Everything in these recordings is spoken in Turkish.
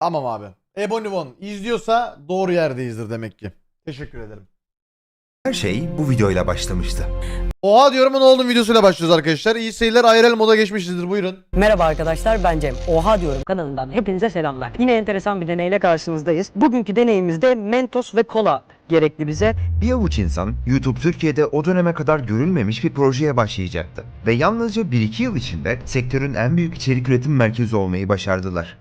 Tamam abi. Ebonivon izliyorsa doğru yerdeyizdir demek ki. Teşekkür ederim. Her şey bu videoyla başlamıştı. Oha diyorum ne oldum videosuyla başlıyoruz arkadaşlar. İyi seyirler IRL moda geçmişizdir buyurun. Merhaba arkadaşlar ben Cem. Oha diyorum kanalından hepinize selamlar. Yine enteresan bir deneyle karşınızdayız. Bugünkü deneyimizde Mentos ve kola gerekli bize. Bir avuç insan YouTube Türkiye'de o döneme kadar görülmemiş bir projeye başlayacaktı. Ve yalnızca 1-2 yıl içinde sektörün en büyük içerik üretim merkezi olmayı başardılar.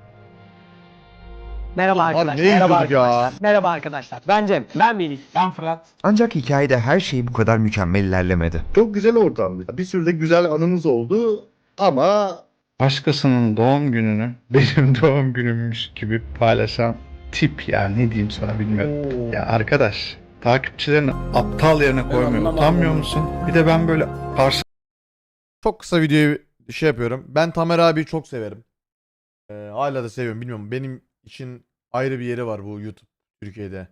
Merhaba arkadaşlar. ne Merhaba izliyorduk ya? arkadaşlar. Merhaba arkadaşlar. Ben Cem. Ben Melih. Ben Fırat. Ancak hikayede her şey bu kadar mükemmel ilerlemedi. Çok güzel ortamdı. Bir sürü de güzel anımız oldu ama başkasının doğum gününü benim doğum günümmüş gibi paylaşan tip ya ne diyeyim sana bilmiyorum. Ya arkadaş takipçilerini aptal yerine koymuyor. Utanmıyor musun? Bir de ben böyle karşı Çok kısa videoyu şey yapıyorum. Ben Tamer abiyi çok severim. Ee, hala da seviyorum bilmiyorum. Benim için ayrı bir yeri var bu YouTube Türkiye'de.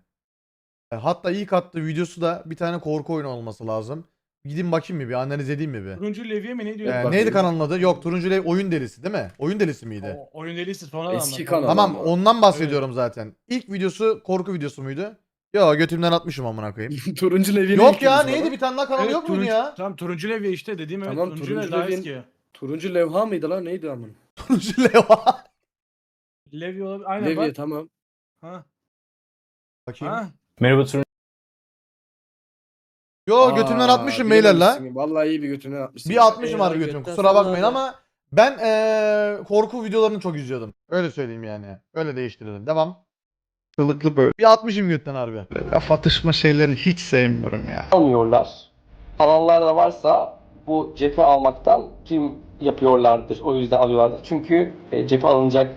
E, Hatta ilk attığı videosu da bir tane korku oyunu olması lazım. Gidin bakayım mı bir analiz edeyim mi bir? Turuncu Levye mi ne diyor? Ee, neydi kanalın adı? Yok Turuncu Lev Oyun Delisi değil mi? Oyun Delisi miydi? O, oyun delisi sonradan Eski kanal. Tamam ama. ondan bahsediyorum zaten. İlk videosu korku videosu muydu? Yo götümden atmışım amına koyayım. Turuncu Levye'ne Yok ya neydi bana. bir tane daha kanalı Evet, yok muydu turuncu- ya? Tamam turuncu Levye işte dediğim evet Tamam, turuncu, turuncu Levye daha Levye'nin- eski. Turuncu levha mıydı lan neydi amın? Turuncu Leva. Levye olabilir. Aynen Levye bak. tamam. Ha. Bakayım. Ha. Yo götümden Aa, atmışım beyler la. Vallahi iyi bir götüne atmışsın. Bir atmışım harbi götüm. Kusura bakmayın ama ben eee korku videolarını çok izliyordum. Öyle söyleyeyim yani. Öyle değiştirelim. Devam. kılıklı böyle Bir atmışım götten harbi. laf atışma şeylerini hiç sevmiyorum ya. almıyorlar. Alanlar da varsa bu cephe almaktan kim yapıyorlardır. O yüzden alıyorlardır. Çünkü e, cephe alınacak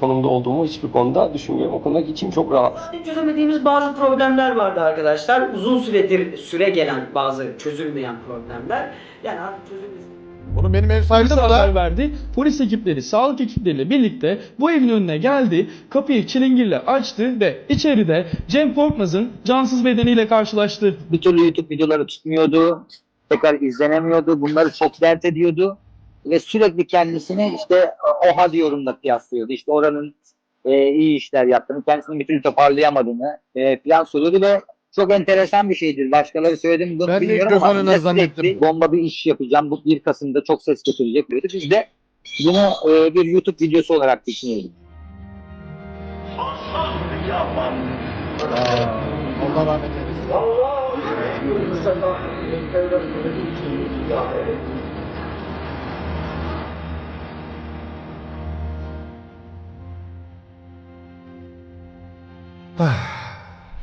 konumda olduğumu hiçbir konuda düşünmüyorum. O konuda içim çok rahat. Çözemediğimiz bazı problemler vardı arkadaşlar. Uzun süredir süre gelen bazı çözülmeyen problemler. Yani artık çözülmesin. Oğlum benim ev sahibi de haber verdi. Polis ekipleri, sağlık ekipleriyle birlikte bu evin önüne geldi. Kapıyı çilingirle açtı ve içeride Cem Korkmaz'ın cansız bedeniyle karşılaştı. bir türlü YouTube videoları tutmuyordu. Tekrar izlenemiyordu. Bunları çok dert ediyordu. Ve sürekli kendisini işte oha diyorumla kıyaslıyordu. İşte oranın e, iyi işler yaptığını, kendisini bir türlü toparlayamadığını e, falan söylüyordu ve çok enteresan bir şeydir. Başkaları söyledi mi bunu Ben bilmiyorum ama sürekli zannettim. bomba bir iş yapacağım. Bu 1 Kasım'da çok ses getirecek diyordu. Biz de bunu e, bir YouTube videosu olarak düşünüyoruz. Allah rahmet eylesin. Ah,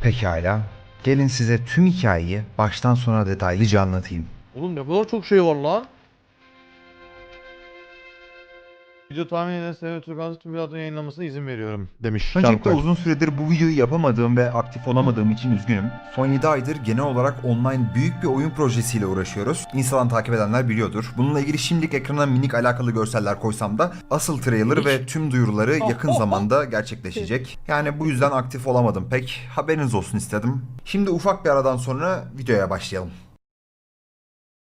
Pekala. Gelin size tüm hikayeyi baştan sona detaylıca anlatayım. Oğlum ne kadar çok şey var lan. Video tahmin eden Seven Türkan'ın tüm videolarını yayınlamasına izin veriyorum demiş. Öncelikle uzun süredir bu videoyu yapamadığım ve aktif olamadığım için üzgünüm. Son 7 aydır genel olarak online büyük bir oyun projesiyle uğraşıyoruz. Instagram takip edenler biliyordur. Bununla ilgili şimdilik ekrana minik alakalı görseller koysam da asıl trailer ve tüm duyuruları yakın zamanda gerçekleşecek. Yani bu yüzden aktif olamadım pek. Haberiniz olsun istedim. Şimdi ufak bir aradan sonra videoya başlayalım.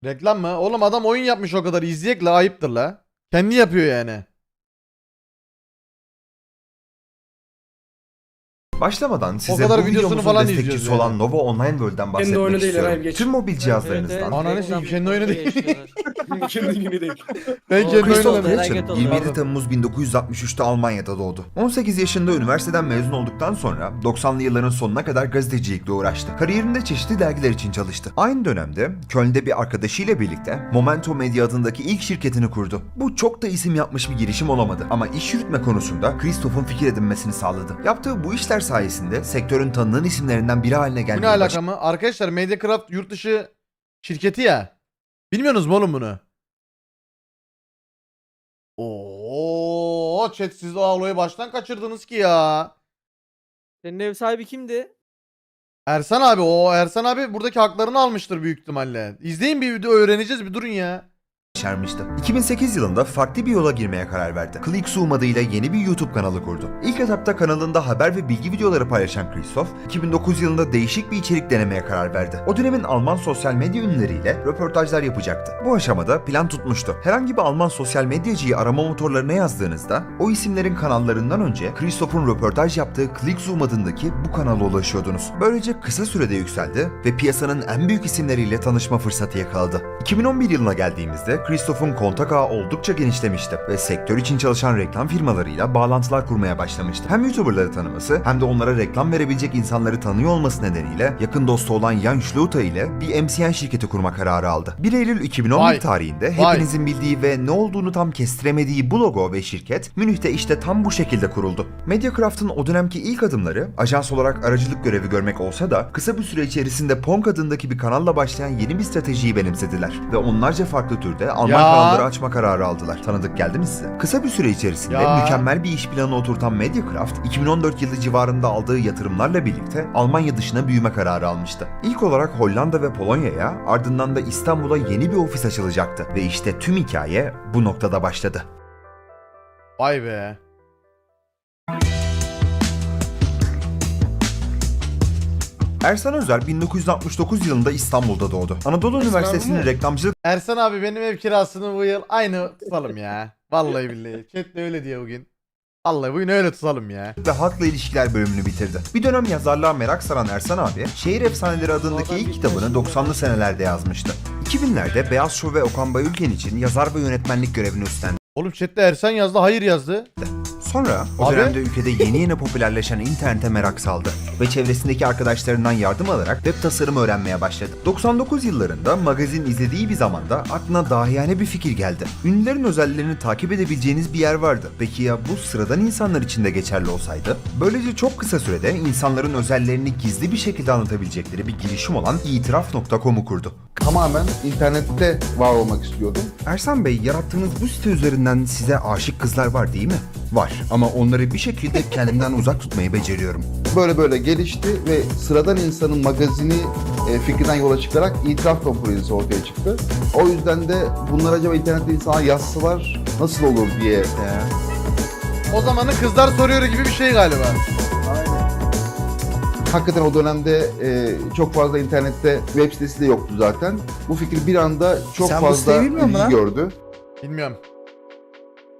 Reklam mı? Oğlum adam oyun yapmış o kadar. İzleyek la ayıptır la. Kendi yapıyor yani. Başlamadan size kadar bu videosunu videomuzun falan destekçisi izliyoruz olan yani. Nova Online World'den Kendi bahsetmek oyunu değil istiyorum. herhalde geç. Tüm mobil cihazlarınızdan Ananı sikeyim kendi oyunu değil. Kendi günü değil. ben kendi Christoph oyunu Merak Wilson ettim. 27 Temmuz 1963'te Almanya'da doğdu. 18 yaşında üniversiteden mezun olduktan sonra 90'lı yılların sonuna kadar gazetecilikle uğraştı. Kariyerinde çeşitli dergiler için çalıştı. Aynı dönemde Köln'de bir arkadaşıyla birlikte Momento Media adındaki ilk şirketini kurdu. Bu çok da isim yapmış bir girişim olamadı ama iş yürütme konusunda Christoph'un fikir edinmesini sağladı. Yaptığı bu işler sayesinde sektörün tanınan isimlerinden biri haline Bu gelmeye ne başladı. alaka mı? Arkadaşlar Mediacraft yurt dışı şirketi ya. Bilmiyorsunuz mu oğlum bunu? Oo, chat siz o olayı baştan kaçırdınız ki ya. Senin ev sahibi kimdi? Ersan abi o Ersan abi buradaki haklarını almıştır büyük ihtimalle. İzleyin bir video öğreneceğiz bir durun ya. Başarmıştı. 2008 yılında farklı bir yola girmeye karar verdi. ClickZoom adıyla yeni bir YouTube kanalı kurdu. İlk etapta kanalında haber ve bilgi videoları paylaşan Christoph, 2009 yılında değişik bir içerik denemeye karar verdi. O dönemin Alman sosyal medya ünlüleriyle röportajlar yapacaktı. Bu aşamada plan tutmuştu. Herhangi bir Alman sosyal medyacıyı arama motorlarına yazdığınızda o isimlerin kanallarından önce Christoph'un röportaj yaptığı ClickZoom adındaki bu kanala ulaşıyordunuz. Böylece kısa sürede yükseldi ve piyasanın en büyük isimleriyle tanışma fırsatı yakaladı. 2011 yılına geldiğimizde Christoph'un kontak ağı oldukça genişlemişti ve sektör için çalışan reklam firmalarıyla bağlantılar kurmaya başlamıştı. Hem YouTuber'ları tanıması hem de onlara reklam verebilecek insanları tanıyor olması nedeniyle yakın dostu olan Jan Schluter ile bir MCN şirketi kurma kararı aldı. 1 Eylül 2011 Vay. tarihinde Vay. hepinizin bildiği ve ne olduğunu tam kestiremediği bu logo ve şirket Münih'te işte tam bu şekilde kuruldu. Mediacraft'ın o dönemki ilk adımları ajans olarak aracılık görevi görmek olsa da kısa bir süre içerisinde Ponk adındaki bir kanalla başlayan yeni bir stratejiyi benimsediler ve onlarca farklı türde Alman Ya. kanalları açma kararı aldılar. Tanıdık geldi mi size? Kısa bir süre içerisinde Ya. mükemmel bir iş planı oturtan Mediacraft 2014 yılı civarında aldığı yatırımlarla birlikte Almanya dışına büyüme kararı almıştı. İlk olarak Hollanda ve Polonya'ya ardından da İstanbul'a yeni bir ofis açılacaktı ve işte tüm hikaye bu noktada başladı. Vay be. Ersan Özer 1969 yılında İstanbul'da doğdu. Anadolu Üniversitesi'nin reklamcılık Ersan abi benim ev kirasını bu yıl aynı tutalım ya. Vallahi billahi. Chat de öyle diyor bugün. Vallahi bugün öyle tutalım ya. ve halkla ilişkiler bölümünü bitirdi. Bir dönem yazarlığa merak saran Ersan abi, Şehir Efsaneleri adındaki ilk kitabını 90'lı senelerde yazmıştı. 2000'lerde Beyaz Şov ve Okan Bayülgen için yazar ve yönetmenlik görevini üstlendi. Oğlum chatte Ersan yazdı hayır yazdı. Sonra o Abi? dönemde ülkede yeni yeni popülerleşen internete merak saldı ve çevresindeki arkadaşlarından yardım alarak web tasarımı öğrenmeye başladı. 99 yıllarında magazin izlediği bir zamanda aklına dahiyane bir fikir geldi. Ünlülerin özelliklerini takip edebileceğiniz bir yer vardı. Peki ya bu sıradan insanlar için de geçerli olsaydı? Böylece çok kısa sürede insanların özellerini gizli bir şekilde anlatabilecekleri bir girişim olan itiraf.com'u kurdu. Tamamen internette var olmak istiyordum. Ersan Bey, yarattığınız bu site üzerinden size aşık kızlar var değil mi? Var ama onları bir şekilde kendimden uzak tutmayı beceriyorum. Böyle böyle gelişti ve sıradan insanın magazini e, fikrinden yola çıkarak itiraf projesi ortaya çıktı. O yüzden de bunlar acaba internette insanlar yazsalar nasıl olur diye O zamanın kızlar soruyor gibi bir şey galiba. Hakikaten o dönemde e, çok fazla internette web sitesi de yoktu zaten. Bu fikir bir anda çok Sen bu fazla siteyi bilmiyor musun ilgi lan? gördü. Bilmiyorum.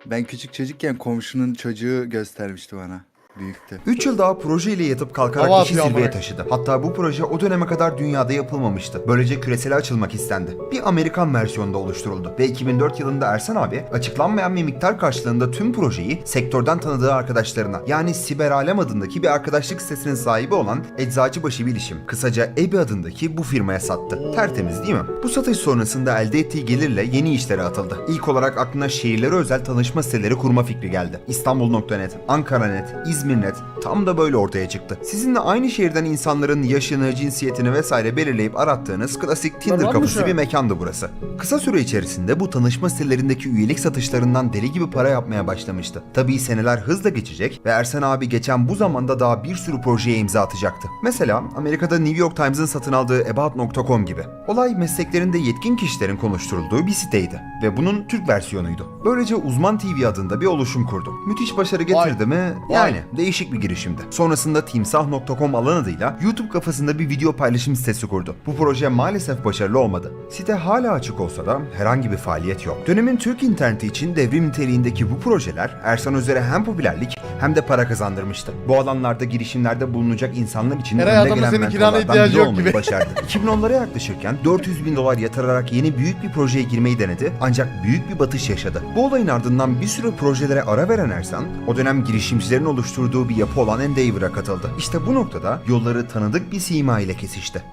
Ben küçük çocukken komşunun çocuğu göstermişti bana. Büyüktü. 3 yıl daha projeyle yatıp kalkarak Hava işi atıyor zirveye amına. taşıdı. Hatta bu proje o döneme kadar dünyada yapılmamıştı. Böylece küresele açılmak istendi. Bir Amerikan versiyonda oluşturuldu. Ve 2004 yılında Ersan abi açıklanmayan bir miktar karşılığında tüm projeyi sektörden tanıdığı arkadaşlarına yani Siber Alem adındaki bir arkadaşlık sitesinin sahibi olan Eczacıbaşı Bilişim kısaca EBI adındaki bu firmaya sattı. Tertemiz değil mi? Bu satış sonrasında elde ettiği gelirle yeni işlere atıldı. İlk olarak aklına şehirlere özel tanışma siteleri kurma fikri geldi. İstanbul.net, Ankara.net, İzmir.net tam da böyle ortaya çıktı. Sizinle aynı şehirden insanların yaşını, cinsiyetini vesaire belirleyip arattığınız klasik Tinder Tamam kapısı bir an? mekandı burası. Kısa süre içerisinde bu tanışma sitelerindeki üyelik satışlarından deli gibi para yapmaya başlamıştı. Tabii seneler hızla geçecek ve Ersan abi geçen bu zamanda daha bir sürü projeye imza atacaktı. Mesela Amerika'da New York Times'ın satın aldığı About.com gibi. Olay mesleklerinde yetkin kişilerin konuşturulduğu bir siteydi ve bunun Türk versiyonuydu. Böylece Uzman TV adında bir oluşum kurdu. Müthiş başarı getirdi mi? Yani değişik bir girişimdi. Sonrasında timsah.com alan adıyla YouTube kafasında bir video paylaşım sitesi kurdu. Bu proje maalesef başarılı olmadı. Site hala açık olsa da herhangi bir faaliyet yok. Dönemin Türk interneti için devrim niteliğindeki bu projeler Ersan Özer'e hem popülerlik hem de para kazandırmıştı. Bu alanlarda girişimlerde bulunacak insanlar için Eray önde gelen mentorlardan biri olmayı gibi. başardı. 2010'lara yaklaşırken 400 bin dolar yatırarak yeni büyük bir projeye girmeyi denedi ancak büyük bir batış yaşadı. Bu olayın ardından bir sürü projelere ara veren Ersan, o dönem girişimcilerin oluşturduğu bir yapı olan Endeavor'a katıldı. İşte bu noktada yolları tanıdık bir sima ile kesişti.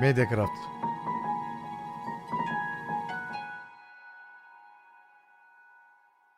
Mediacraft.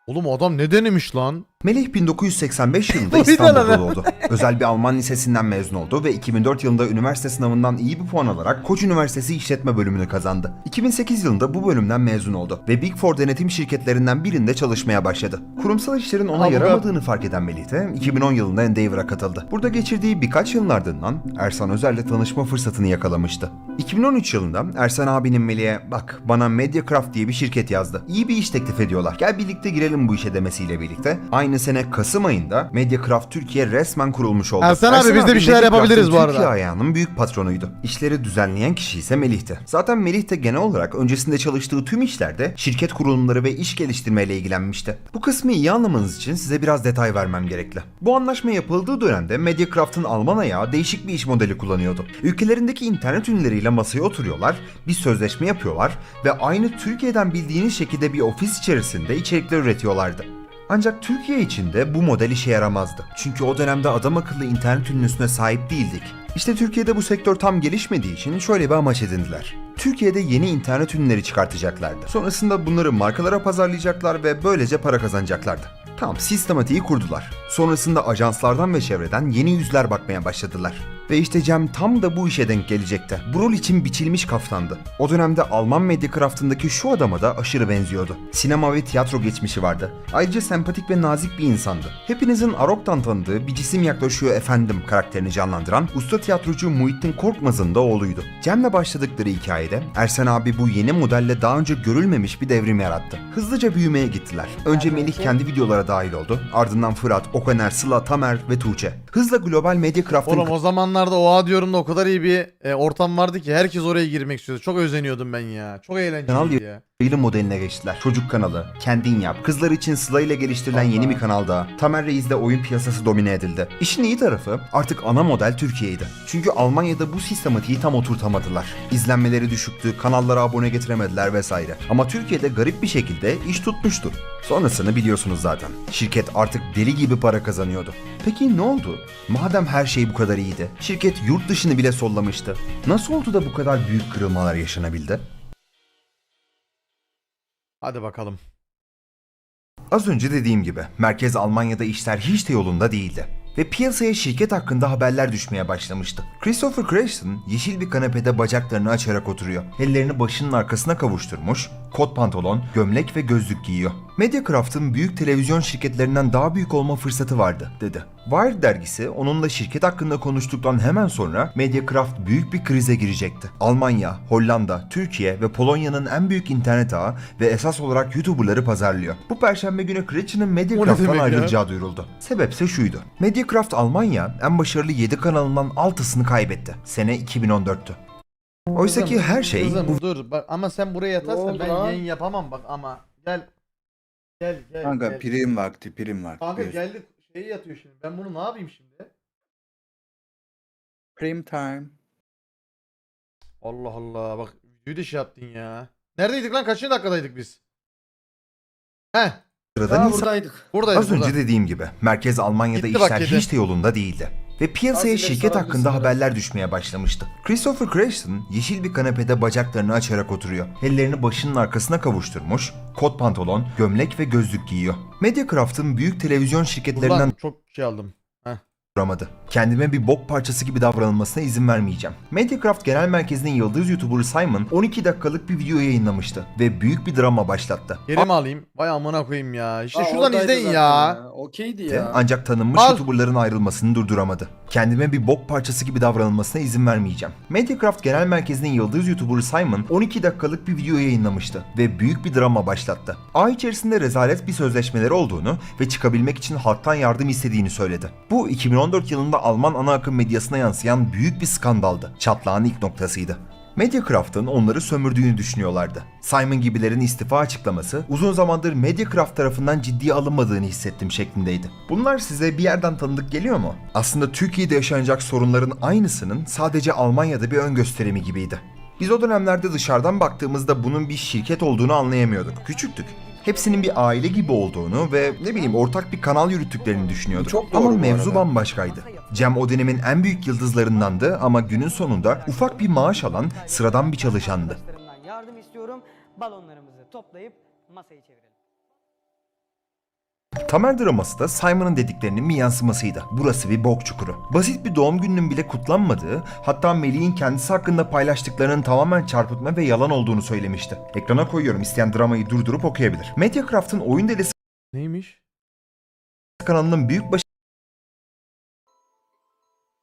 Oğlum adam ne denemiş lan? Melih 1985 yılında İstanbul'da doğdu. Özel bir Alman lisesinden mezun oldu ve 2004 yılında üniversite sınavından iyi bir puan alarak Koç Üniversitesi İşletme bölümünü kazandı. 2008 yılında bu bölümden mezun oldu ve Big Four denetim şirketlerinden birinde çalışmaya başladı. Kurumsal işlerin ona yaramadığını fark eden Melih de 2010 yılında Endeavor'a katıldı. Burada geçirdiği birkaç yılın ardından Ersan Özer'le tanışma fırsatını yakalamıştı. 2013 yılında Ersan abinin Melih'e bak bana Mediacraft diye bir şirket yazdı. İyi bir iş teklif ediyorlar. Gel birlikte girelim bu işe demesiyle birlikte. Aynı sene Kasım ayında Mediacraft Türkiye resmen kurulmuş oldu. Ersan abi, biz de bir şeyler Mediacraft'ın yapabiliriz bu arada. Türkiye ayağının büyük patronuydu. İşleri düzenleyen kişi ise Melih'ti. Zaten Melih de genel olarak öncesinde çalıştığı tüm işlerde şirket kurulumları ve iş geliştirmeyle ilgilenmişti. Bu kısmı iyi anlamanız için size biraz detay vermem gerekli. Bu anlaşma yapıldığı dönemde Mediacraft'ın Alman ayağı değişik bir iş modeli kullanıyordu. Ülkelerindeki internet ünlüleriyle masaya oturuyorlar, bir sözleşme yapıyorlar ve aynı Türkiye'den bildiğiniz şekilde bir ofis içerisinde içerikler üretiyorlardı. Ancak Türkiye için de bu model işe yaramazdı. Çünkü o dönemde adam akıllı internet ünlüsüne sahip değildik. İşte Türkiye'de bu sektör tam gelişmediği için şöyle bir amaç edindiler. Türkiye'de yeni internet ünlüleri çıkartacaklardı. Sonrasında bunları markalara pazarlayacaklar ve böylece para kazanacaklardı. Tamam sistematiği kurdular. Sonrasında ajanslardan ve çevreden yeni yüzler bakmaya başladılar. Ve işte Cem tam da bu işe denk gelecekti. Bu rol için biçilmiş kaftandı. O dönemde Alman Mediacraft'ındaki şu adama da aşırı benziyordu. Sinema ve tiyatro geçmişi vardı. Ayrıca sempatik ve nazik bir insandı. Hepinizin Arok'tan tanıdığı bir cisim yaklaşıyor efendim karakterini canlandıran usta tiyatrocu Muhittin Korkmaz'ın da oğluydu. Cem'le başladıkları hikayede Ersen abi bu yeni modelle daha önce görülmemiş bir devrim yarattı. Hızlıca büyümeye gittiler. Önce Melih kendi videolara dahil oldu. Ardından Fırat, Okaner, Sıla, Tamer ve Tuğçe. Hızla global Mediacraft'ın Oğlum o zamanlarda oha diyorum da o kadar iyi bir e, ortam vardı ki herkes oraya girmek istiyordu. Çok özeniyordum ben ya. Çok eğlenceliydi ya. Yayın modeline geçtiler. Çocuk kanalı, kendin yap. Kızlar için Sıla ile geliştirilen yeni bir kanal daha. Tamer Reis'le oyun piyasası domine edildi. İşin iyi tarafı artık ana model Türkiye'ydi. Çünkü Almanya'da bu sistematiği tam oturtamadılar. İzlenmeleri düşüktü, kanallara abone getiremediler vesaire. Ama Türkiye'de garip bir şekilde iş tutmuştu. Sonrasını biliyorsunuz zaten. Şirket artık deli gibi para kazanıyordu. Peki ne oldu? Madem her şey bu kadar iyiydi, şirket yurt dışını bile sollamıştı. Nasıl oldu da bu kadar büyük kırılmalar yaşanabildi? Hadi bakalım. Az önce dediğim gibi merkez Almanya'da işler hiç de yolunda değildi. Ve piyasaya şirket hakkında haberler düşmeye başlamıştı. Christopher Crashton yeşil bir kanepede bacaklarını açarak oturuyor. Ellerini başının arkasına kavuşturmuş, kot pantolon, gömlek ve gözlük giyiyor. Mediacraft'ın büyük televizyon şirketlerinden daha büyük olma fırsatı vardı, dedi. Wired dergisi onunla şirket hakkında konuştuktan hemen sonra Mediacraft büyük bir krize girecekti. Almanya, Hollanda, Türkiye ve Polonya'nın en büyük internet ağı ve esas olarak YouTuber'ları pazarlıyor. Bu perşembe günü Critch'in Mediacraft'tan ya? ayrılacağı duyuruldu. Sebepse şuydu. Mediacraft Almanya en başarılı 7 kanalından 6'sını kaybetti. Sene 2014'tü. Oysa ki her şey Kızım bu dur bak ama sen buraya yatarsan oldu ben lan? yayın yapamam bak ama gel. Gel gel. Kanka gel. prim vakti prim vakti. Kanka Buyur. geldi şey yatıyor şimdi. Ben bunu ne yapayım şimdi? Prim time. Allah Allah bak videoyu da şey yaptın ya. Neredeydik lan? Kaçıncı dakikadaydık biz? Heh. sıradan Aa, insan buradaydık. Buradayız Az burada. önce dediğim gibi merkez Almanya'da Gitti bak işler kedi. hiç de yolunda değildi. Ve piyasaya şirket hakkında haberler düşmeye başlamıştı. Christopher Crashton yeşil bir kanepede bacaklarını açarak oturuyor. Ellerini başının arkasına kavuşturmuş, kot pantolon, gömlek ve gözlük giyiyor. Mediacraft'ın büyük televizyon şirketlerinden Buradan çok şey aldım. Duramadı. Kendime bir bok parçası gibi davranılmasına izin vermeyeceğim. Mediacraft Genel Merkezi'nin yıldız YouTuber'ı Simon 12 dakikalık bir video yayınlamıştı ve büyük bir drama başlattı. Geri mi alayım? Vay amına koyayım ya. İşte Aa, şuradan oradaydı izleyin zaten ya. Okeydi ya. ancak tanınmış Al. YouTuber'ların ayrılmasını durduramadı. Kendime bir bok parçası gibi davranılmasına izin vermeyeceğim. Mediacraft Genel Merkezi'nin yıldız YouTuber'ı Simon 12 dakikalık bir video yayınlamıştı ve büyük bir drama başlattı. Ay içerisinde rezalet bir sözleşmeleri olduğunu ve çıkabilmek için halktan yardım istediğini söyledi. Bu 2014 yılında Alman ana akım medyasına yansıyan büyük bir skandaldı. Çatlağın ilk noktasıydı. Mediacraft'ın onları sömürdüğünü düşünüyorlardı. Simon gibilerin istifa açıklaması uzun zamandır Mediacraft tarafından ciddiye alınmadığını hissettim şeklindeydi. Bunlar size bir yerden tanıdık geliyor mu? Aslında Türkiye'de yaşanacak sorunların aynısının sadece Almanya'da bir ön gösterimi gibiydi. Biz o dönemlerde dışarıdan baktığımızda bunun bir şirket olduğunu anlayamıyorduk. Küçüktük. Hepsinin bir aile gibi olduğunu ve ne bileyim ortak bir kanal yürüttüklerini düşünüyorduk. Çok doğru Ama bu mevzu arada. bambaşkaydı. Cem o dönemin en büyük yıldızlarındandı ama günün sonunda ufak bir maaş alan sıradan bir çalışandı. Yardım istiyorum. Balonlarımızı toplayıp masayı çevirelim. Tamer draması da Simon'ın dediklerinin bir yansımasıydı. Burası bir bok çukuru. Basit bir doğum gününün bile kutlanmadığı, hatta Melih'in kendisi hakkında paylaştıklarının tamamen çarpıtma ve yalan olduğunu söylemişti. Ekrana koyuyorum isteyen dramayı durdurup okuyabilir. Mediacraft'ın oyun delisi Neymiş? kanalının büyük baş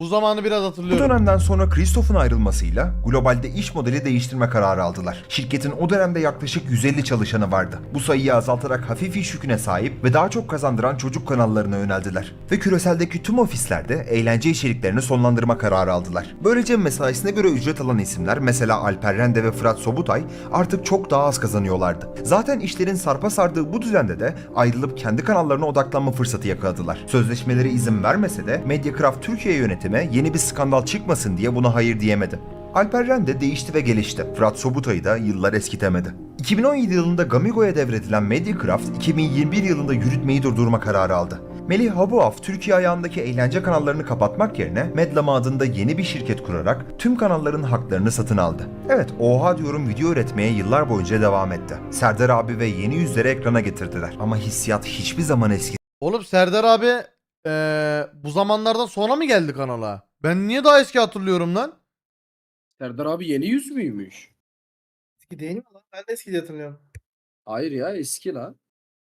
Bu zamanı biraz Bu dönemden sonra Christoph'un ayrılmasıyla globalde iş modeli değiştirme kararı aldılar. Şirketin o dönemde yaklaşık 150 çalışanı vardı. Bu sayıyı azaltarak hafif iş yüküne sahip ve daha çok kazandıran çocuk kanallarına yöneldiler. Ve küreseldeki tüm ofislerde eğlence içeriklerini sonlandırma kararı aldılar. Böylece mesaisine göre ücret alan isimler mesela Alper Rende ve Fırat Sobutay artık çok daha az kazanıyorlardı. Zaten işlerin sarpa sardığı bu düzende de ayrılıp kendi kanallarına odaklanma fırsatı yakaladılar. Sözleşmeleri izin vermese de Mediacraft Türkiye yönetimi yeni bir skandal çıkmasın diye buna hayır diyemedi. Alper Ren de değişti ve gelişti. Fırat Sobutay'ı da yıllar eskitemedi. 2017 yılında Gamigo'ya devredilen Mediacraft, 2021 yılında yürütmeyi durdurma kararı aldı. Melih Habuaf, Türkiye ayağındaki eğlence kanallarını kapatmak yerine Medlama adında yeni bir şirket kurarak tüm kanalların haklarını satın aldı. Evet, oha diyorum video üretmeye yıllar boyunca devam etti. Serdar abi ve yeni yüzleri ekrana getirdiler. Ama hissiyat hiçbir zaman eski Oğlum Serdar abi eee, bu zamanlardan sonra mı geldi kanala? Ben niye daha eski hatırlıyorum lan? Serdar abi yeni yüz müymüş? Eski değil mi lan? Ben de eski diye hatırlıyorum. Hayır ya eski lan.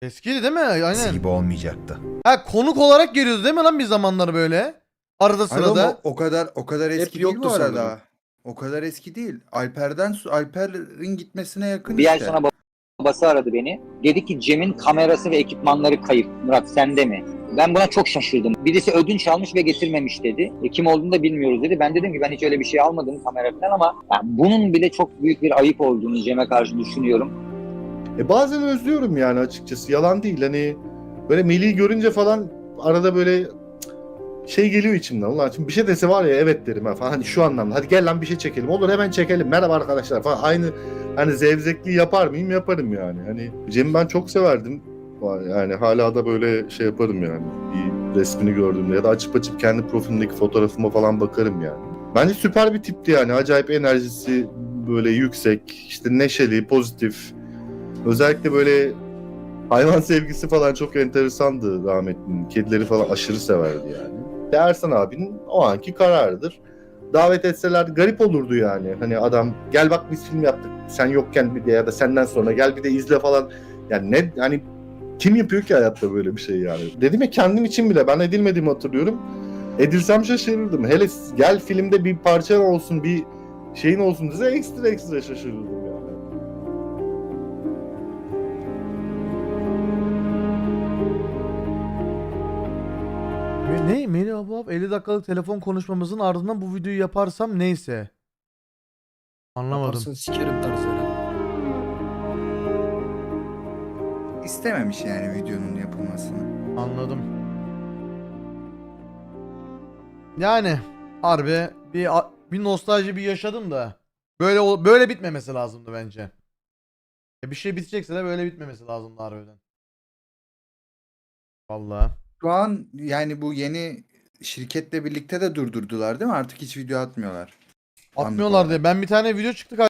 Eskiydi değil mi? Aynen. gibi olmayacaktı. Ha konuk olarak geliyordu değil mi lan bir zamanlar böyle? Arada sırada. o kadar o kadar eski değil yoktu bu arada. sanırım. O kadar eski değil. Alper'den Alper'in gitmesine yakın Bir ay işte. sonra babası aradı beni. Dedi ki Cem'in kamerası ve ekipmanları kayıp. Murat sende mi? Ben buna çok şaşırdım. Birisi ödünç almış ve getirmemiş dedi. E, kim olduğunu da bilmiyoruz dedi. Ben dedim ki ben hiç öyle bir şey almadım kamera falan ama yani bunun bile çok büyük bir ayıp olduğunu Cem'e karşı düşünüyorum. E bazen özlüyorum yani açıkçası. Yalan değil. Hani böyle Melih'i görünce falan arada böyle şey geliyor içimden. Ulan şimdi bir şey dese var ya evet derim falan. Hani şu anlamda. Hadi gel lan bir şey çekelim. Olur hemen çekelim. Merhaba arkadaşlar falan. Aynı hani zevzekliği yapar mıyım? Yaparım yani. Hani Cem'i ben çok severdim. Yani hala da böyle şey yaparım yani. Bir resmini gördüğümde ya da açıp açıp kendi profilimdeki fotoğrafıma falan bakarım yani. Bence süper bir tipti yani. Acayip enerjisi böyle yüksek, işte neşeli, pozitif. Özellikle böyle hayvan sevgisi falan çok enteresandı rahmetlinin. Kedileri falan aşırı severdi yani. De abinin o anki kararıdır. Davet etseler garip olurdu yani. Hani adam gel bak biz film yaptık sen yokken bir de ya da senden sonra gel bir de izle falan. Yani ne hani kim yapıyor ki hayatta böyle bir şey yani. Dedim ya kendim için bile ben edilmediğimi hatırlıyorum. Edilsem şaşırırdım. Hele gel filmde bir parçan olsun bir şeyin olsun dese ekstra ekstra şaşırırdım yani. Ne? Melih Abab 50 dakikalık telefon konuşmamızın ardından bu videoyu yaparsam neyse. Anlamadım. Yaparsın sikerim tarzları. İstememiş yani videonun yapılmasını. Anladım. Yani harbi bir a- bir nostalji bir yaşadım da böyle ol- böyle bitmemesi lazımdı bence. Ya bir şey bitecekse de böyle bitmemesi lazımdı harbiden. Vallahi. Şu an yani bu yeni şirketle birlikte de durdurdular değil mi? Artık hiç video atmıyorlar. Atmıyorlar diye. Ben bir tane video çıktı